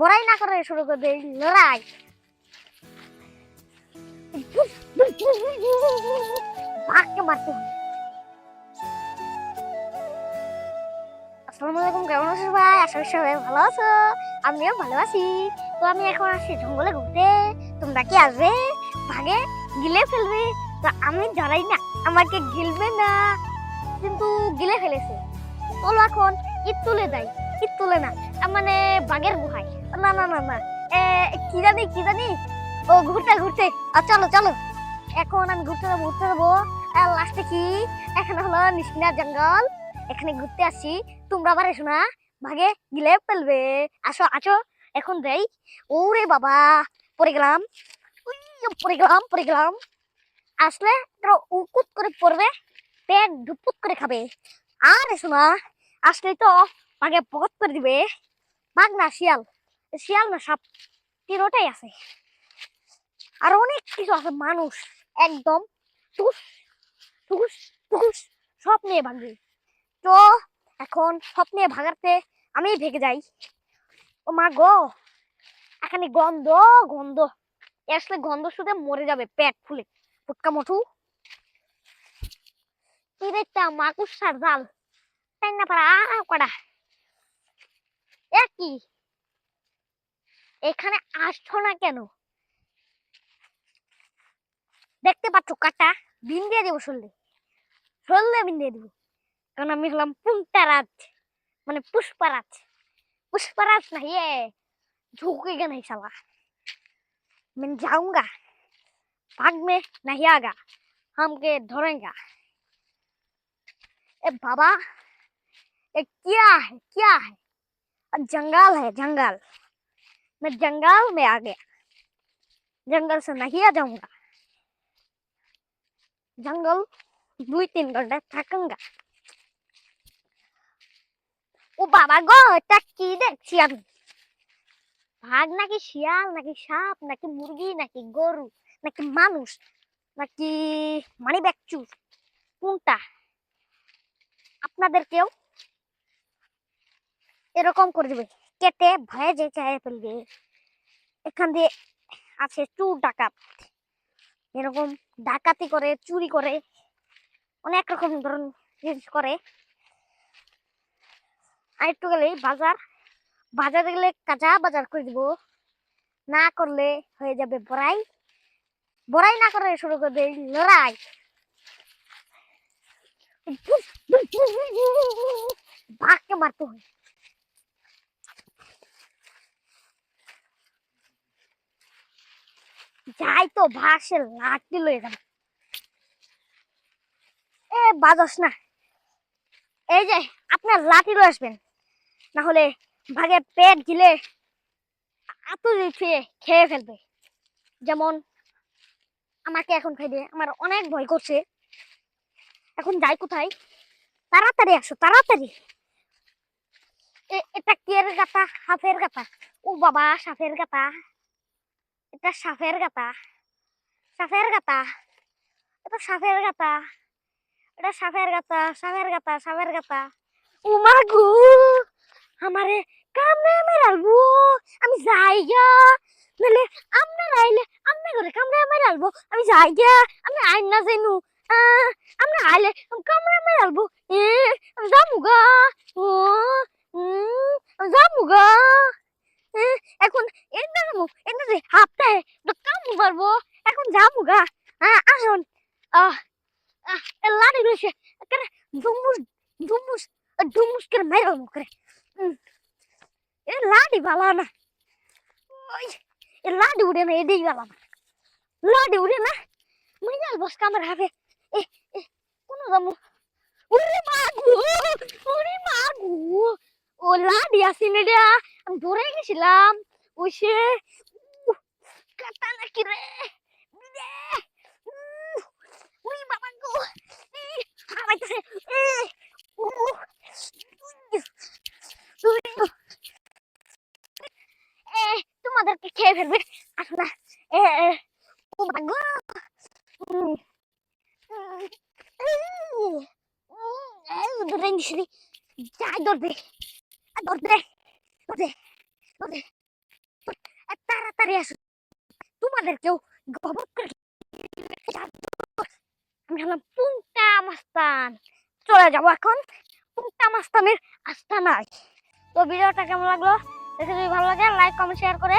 বড়াই না করে শুরু করবে লড়াই। কেমন আছো ভাই সবাই ভালো আছো। আমিও ভালো আছি। তো আমি এখন ঘুরতে। তোমরা কি ভাগে গিলে ফেলবে। আমি জড়াই না, আমাকে গিলবে না। কিন্তু গিলে ফেলেছে। চলো এখন ঈদ তুলে দেয়। ঈদ তুলে না? তার মানে বাঘের গুহায়। না না না না। কি জানি কি জানি? ও, ঘুরতে ঘুরতে। চলো চলো। এখন আমি ঘুরতে যাব ঘুরতে যাব। লাস্টে কি? এখানে হলো নিশিনা জঙ্গল। এখানে ঘুরতে আসছি তোমরা আবার এসো ভাগে গিলে ফেলবে। আসো আসো। এখন দেই ওরে বাবা! পড়ে গেলাম। পড়ে গেলাম পড়ে গেলাম। আসলে তোরা উকুত করে পড়বে, পেট ডুপুত করে খাবে। আর এসো না। আসলে তো বাঘে পকত করে দিবে। বাঘ না, শিয়াল। শিয়াল না, সাপ। তিনোটাই আছে। আর অনেক কিছু আছে, মানুষ। একদম। টুস টুস টুস। সব নিয়ে ভাগবে। তো এখন সব নিয়ে ভাগাতে আমি ভেগে যাই। ও মা গো, এখানে গন্ধ গন্ধ। আসলে গন্ধ শুধু মরে যাবে পেট ফুলে। ফুটকা মঠু কি দেখতা মাকুসার জাল। তাই না পারা কড়া। এ কি এখানে আসছো না কেন দেখতে পাচ্ছ কাটা বিন দিয়ে দেবো শুনলে শুনলে বিন দিয়ে দেবো কারণ আমি হলাম পুন্টারাজ মানে পুষ্পারাজ पुष्पराज नहीं है झुकेगा नहीं साला मैं जाऊंगा भाग में नहीं आगा हमके धरेगा ए बाबा ये क्या है क्या है अ, जंगल है जंगल मैं जंगल में आ गया जंगल से नहीं आ जाऊंगा जंगल दो तीन घंटे थकूंगा ও বাবা গো এটা কি দেখছি আমি ভাগ নাকি শিয়াল নাকি সাপ নাকি মুরগি নাকি গরু নাকি মানুষ নাকি মানি ব্যাকচুর কোনটা আপনাদের কেউ এরকম করে দেবে। কেটে ভয়ে যে চায় ফেলবে। এখান দিয়ে আছে চুর ডাকাত। এরকম ডাকাতি করে, চুরি করে, অনেক রকম ধরন জিনিস করে। আর একটু গেলেই বাজার। বাজারে গেলে কাঁচা বাজার করে দিব। না করলে হয়ে যাবে বড়াই। বড়াই না করে শুরু করে দেই লড়াই। ভাগকে মারতে হয় যাই তো ভাসে লাঠি লয়ে যাবে। এ, বাজস না। এই যে, আপনার লাঠি লয়ে আসবেন। না হলে ভাগে পেট গিলে এত খেয়ে খেয়ে ফেলবে। যেমন আমাকে এখন খাই দিয়ে আমার অনেক ভয় করছে। এখন যাই কোথায়? তাড়াতাড়ি আসো, তাড়াতাড়ি। এটা কের গাতা? হাফের গাতা? ও বাবা সাফের গাতা। এটা সাফের গাতা। সাফের গাতা। এটা সাফের গাতা। এটা সাফের গাতা সাফের গাতা সাফের গাতা। উমা গো! আমারে কামড়ে মেরালবো আমি যাই গা। নাহলে আপনার আইলে আপনি করে কামড়ে মেরালবো আমি যাই গা। আমি আইন না আহ, আপনি আইলে কামড়ে মেরালবো এ আমি যামু গা। ও আমি গা। এখন এটা যাব এটা যে হাফটায় কামু পারব, এখন যামু গা। হ্যাঁ আসুন। লাড়ি রয়েছে ধুমুস ধুমুস ধুমুস করে মেরে করে এ লাডি ভালো না। ওই, এ লাডি উড়ে না, এদিকে ভালো না। লাডি উড়ে না মইনাল বস কামার হাফে এ কোন জামু ওরে মাগু ওরে মাগু। ও লাডি আসিনে রে ধরে গেছিলাম। ওই সে কাটা নাকি রে? উই বাবা গো হারাইতেছে তোমাদেরকে খেয়ে ফেলবে। আসো না, এ ও মা গো ধরে নিছি যাই, দৌড় দে, আর তাড়াতাড়ি আসো। তোমাদেরকেও গবত করে আমি হলাম পুংটা মাস্তান। চলে যাব এখন পুংটা মাস্তানের আস্তানায়। তো ভিডিওটা কেমন লাগল? দেখে যদি ভালো লাগে লাইক কমেন্ট শেয়ার করে